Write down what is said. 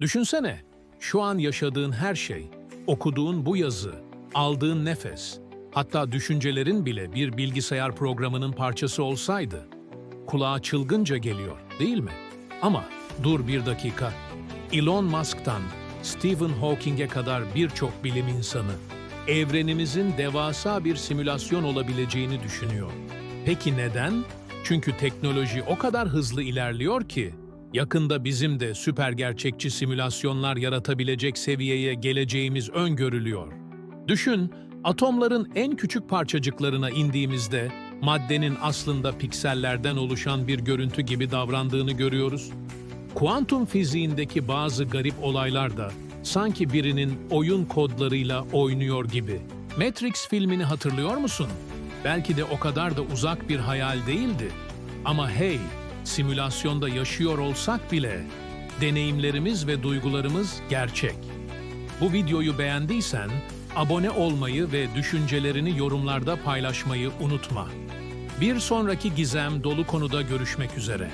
Düşünsene, şu an yaşadığın her şey, okuduğun bu yazı, aldığın nefes, hatta düşüncelerin bile bir bilgisayar programının parçası olsaydı. Kulağa çılgınca geliyor, değil mi? Ama dur bir dakika. Elon Musk'tan Stephen Hawking'e kadar birçok bilim insanı evrenimizin devasa bir simülasyon olabileceğini düşünüyor. Peki neden? Çünkü teknoloji o kadar hızlı ilerliyor ki yakında bizim de süper gerçekçi simülasyonlar yaratabilecek seviyeye geleceğimiz öngörülüyor. Düşün, atomların en küçük parçacıklarına indiğimizde maddenin aslında piksellerden oluşan bir görüntü gibi davrandığını görüyoruz. Kuantum fiziğindeki bazı garip olaylar da sanki birinin oyun kodlarıyla oynuyor gibi. Matrix filmini hatırlıyor musun? Belki de o kadar da uzak bir hayal değildi. Ama hey, simülasyonda yaşıyor olsak bile deneyimlerimiz ve duygularımız gerçek. Bu videoyu beğendiysen abone olmayı ve düşüncelerini yorumlarda paylaşmayı unutma. Bir sonraki gizem dolu konuda görüşmek üzere.